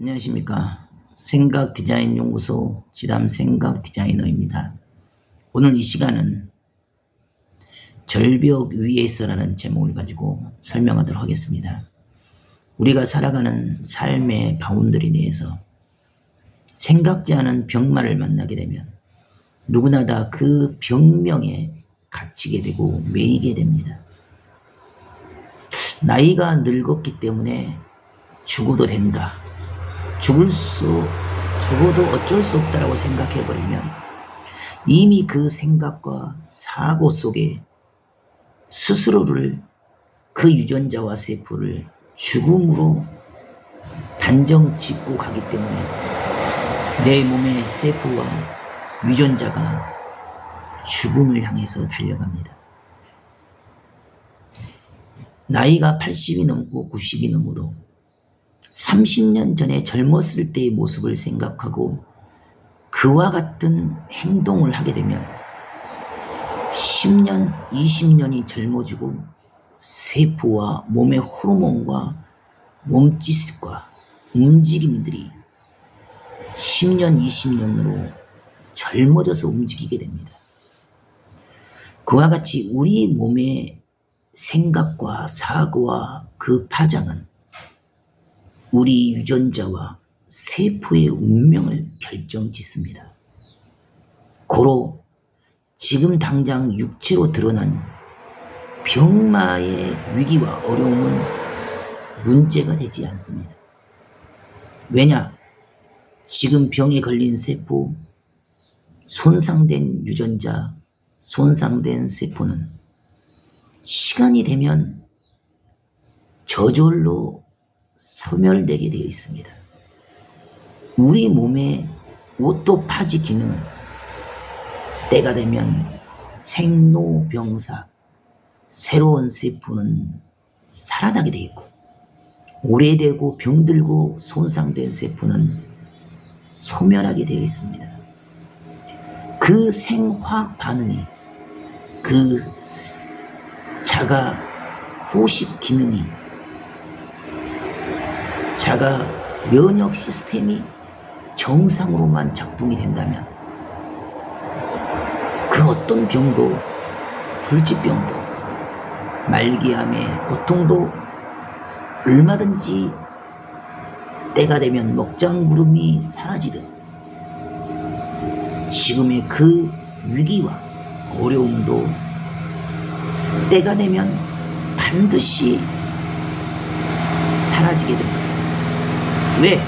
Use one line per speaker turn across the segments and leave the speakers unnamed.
안녕하십니까. 생각 디자인 연구소 지담 생각 디자이너입니다. 오늘 이 시간은 절벽 위에서라는 제목을 가지고 설명하도록 하겠습니다. 우리가 살아가는 삶의 바운더리 내에서 생각지 않은 병마를 만나게 되면 누구나 다 그 병명에 갇히게 되고 매이게 됩니다. 나이가 늙었기 때문에 죽어도 된다. 죽을 수, 죽어도 어쩔 수 없다라고 생각해버리면 이미 그 생각과 사고 속에 스스로를 그 유전자와 세포를 죽음으로 단정 짓고 가기 때문에 내 몸의 세포와 유전자가 죽음을 향해서 달려갑니다. 나이가 80이 넘고 90이 넘어도 30년 전에 젊었을 때의 모습을 생각하고 그와 같은 행동을 하게 되면 10년, 20년이 젊어지고 세포와 몸의 호르몬과 몸짓과 움직임들이 10년, 20년으로 젊어져서 움직이게 됩니다. 그와 같이 우리 몸의 생각과 사고와 그 파장은 우리 유전자와 세포의 운명을 결정짓습니다. 고로 지금 당장 육체로 드러난 병마의 위기와 어려움은 문제가 되지 않습니다. 왜냐? 지금 병에 걸린 세포, 손상된 유전자, 손상된 세포는 시간이 되면 저절로 소멸되게 되어 있습니다. 우리 몸의 오토파지 기능은 때가 되면 생로병사, 새로운 세포는 살아나게 되어 있고, 오래되고 병들고 손상된 세포는 소멸하게 되어 있습니다. 그 생화학 반응이 그 자가 호식 기능이 자가 면역 시스템이 정상으로만 작동이 된다면 그 어떤 병도 불치병도 말기암의 고통도 얼마든지 때가 되면 먹장구름이 사라지듯 지금의 그 위기와 어려움도 때가 되면 반드시 사라지게 됩니다. 왜?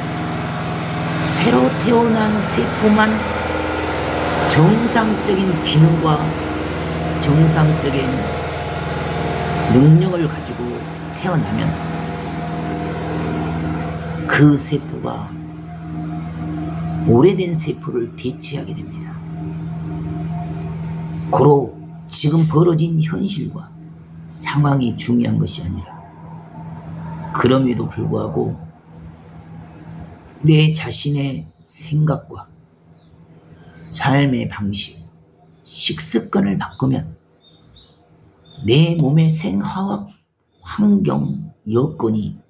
새로 태어난 세포만 정상적인 기능과 정상적인 능력을 가지고 태어나면 그 세포가 오래된 세포를 대체하게 됩니다. 고로 지금 벌어진 현실과 상황이 중요한 것이 아니라 그럼에도 불구하고 내 자신의 생각과 삶의 방식, 식습관을 바꾸면 내 몸의 생화학 환경 여건이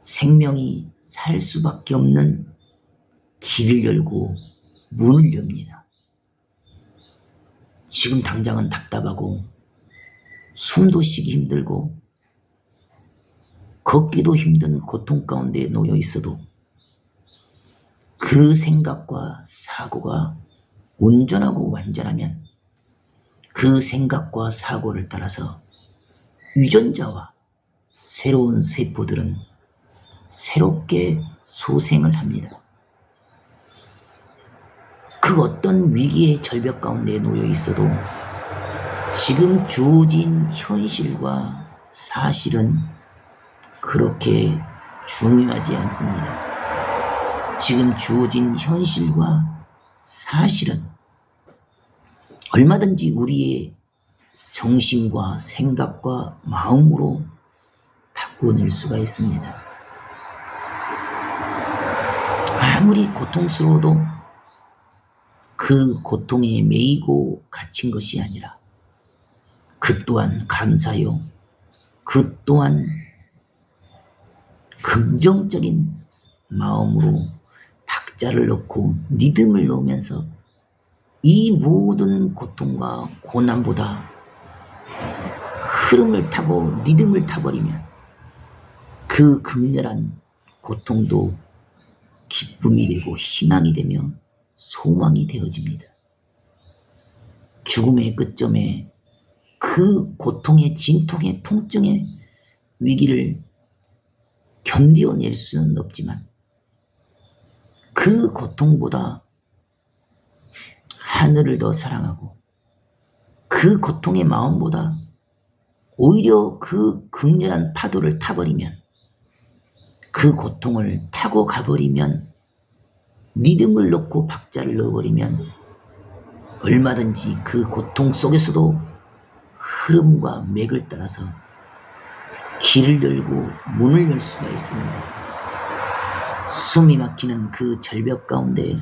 생명이 살 수밖에 없는 길을 열고 문을 엽니다. 지금 당장은 답답하고 숨도 쉬기 힘들고 걷기도 힘든 고통 가운데 놓여 있어도 그 생각과 사고가 온전하고 완전하면 그 생각과 사고를 따라서 유전자와 새로운 세포들은 새롭게 소생을 합니다. 그 어떤 위기의 절벽 가운데 놓여 있어도 지금 주어진 현실과 사실은 그렇게 중요하지 않습니다. 지금 주어진 현실과 사실은 얼마든지 우리의 정신과 생각과 마음으로 바꿔낼 수가 있습니다. 아무리 고통스러워도 그 고통에 매이고 갇힌 것이 아니라 그 또한 감사요. 그 또한 긍정적인 마음으로 박자를 넣고 리듬을 넣으면서 이 모든 고통과 고난보다 흐름을 타고 리듬을 타버리면 그 극렬한 고통도 기쁨이 되고 희망이 되며 소망이 되어집니다. 죽음의 끝점에 그 고통의 진통의 통증의 위기를 견디어낼 수는 없지만 그 고통보다 하늘을 더 사랑하고 그 고통의 마음보다 오히려 그 극렬한 파도를 타버리면 그 고통을 타고 가버리면 리듬을 넣고 박자를 넣어버리면 얼마든지 그 고통 속에서도 흐름과 맥을 따라서 길을 열고 문을 열 수가 있습니다. 숨이 막히는 그 절벽 가운데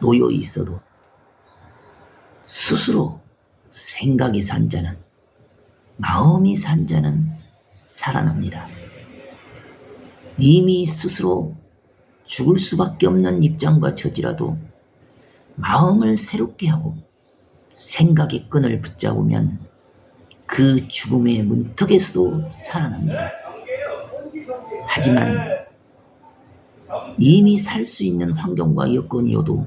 놓여 있어도 스스로 생각이 산 자는 마음이 산 자는 살아납니다. 이미 스스로 죽을 수밖에 없는 입장과 처지라도 마음을 새롭게 하고 생각의 끈을 붙잡으면 그 죽음의 문턱에서도 살아납니다. 하지만 이미 살 수 있는 환경과 여건이어도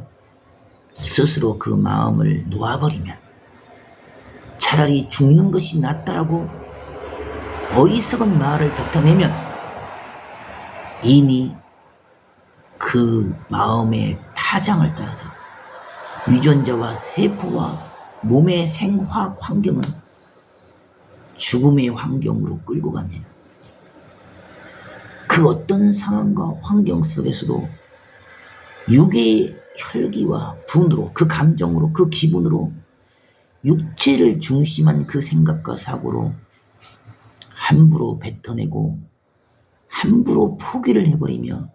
스스로 그 마음을 놓아버리면 차라리 죽는 것이 낫다라고 어리석은 말을 뱉어내면 이미 그 마음의 파장을 따라서 유전자와 세포와 몸의 생화학 환경은 죽음의 환경으로 끌고 갑니다. 그 어떤 상황과 환경 속에서도 육의 혈기와 분으로 그 감정으로 그 기분으로 육체를 중심한 그 생각과 사고로 함부로 뱉어내고 함부로 포기를 해버리며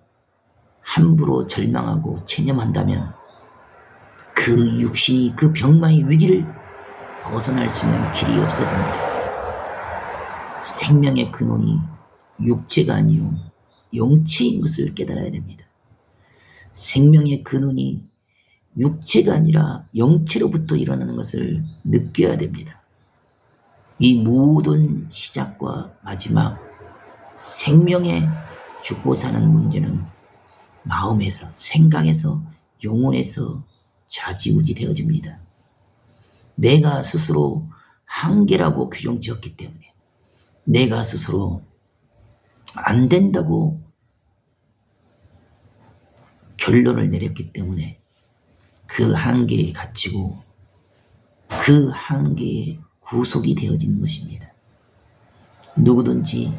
함부로 절망하고 체념한다면 그 육신이 그 병마의 위기를 벗어날 수 있는 길이 없어집니다. 생명의 근원이 육체가 아니요 영체인 것을 깨달아야 됩니다. 생명의 근원이 육체가 아니라 영체로부터 일어나는 것을 느껴야 됩니다. 이 모든 시작과 마지막 생명의 죽고 사는 문제는 마음에서, 생각에서, 영혼에서 좌지우지 되어집니다. 내가 스스로 한계라고 규정 지었기 때문에 내가 스스로 안 된다고 결론을 내렸기 때문에 그 한계에 갇히고 그 한계에 구속이 되어지는 것입니다. 누구든지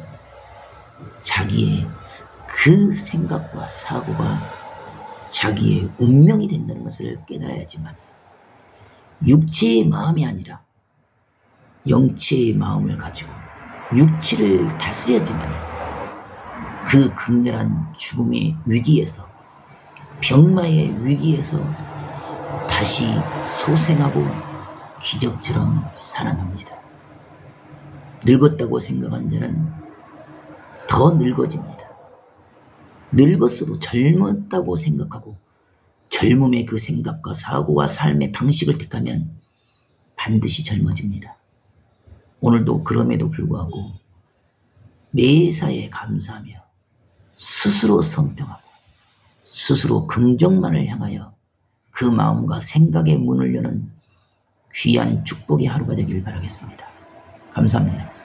자기의 그 생각과 사고가 자기의 운명이 된다는 것을 깨달아야지만 육체의 마음이 아니라 영체의 마음을 가지고 육체를 다스려야지만 그 극렬한 죽음의 위기에서 병마의 위기에서 다시 소생하고 기적처럼 살아납니다. 늙었다고 생각한 자는 더 늙어집니다. 늙었어도 젊었다고 생각하고 젊음의 그 생각과 사고와 삶의 방식을 택하면 반드시 젊어집니다. 오늘도 그럼에도 불구하고 매사에 감사하며 스스로 성평하고 스스로 긍정만을 향하여 그 마음과 생각의 문을 여는 귀한 축복의 하루가 되길 바라겠습니다. 감사합니다.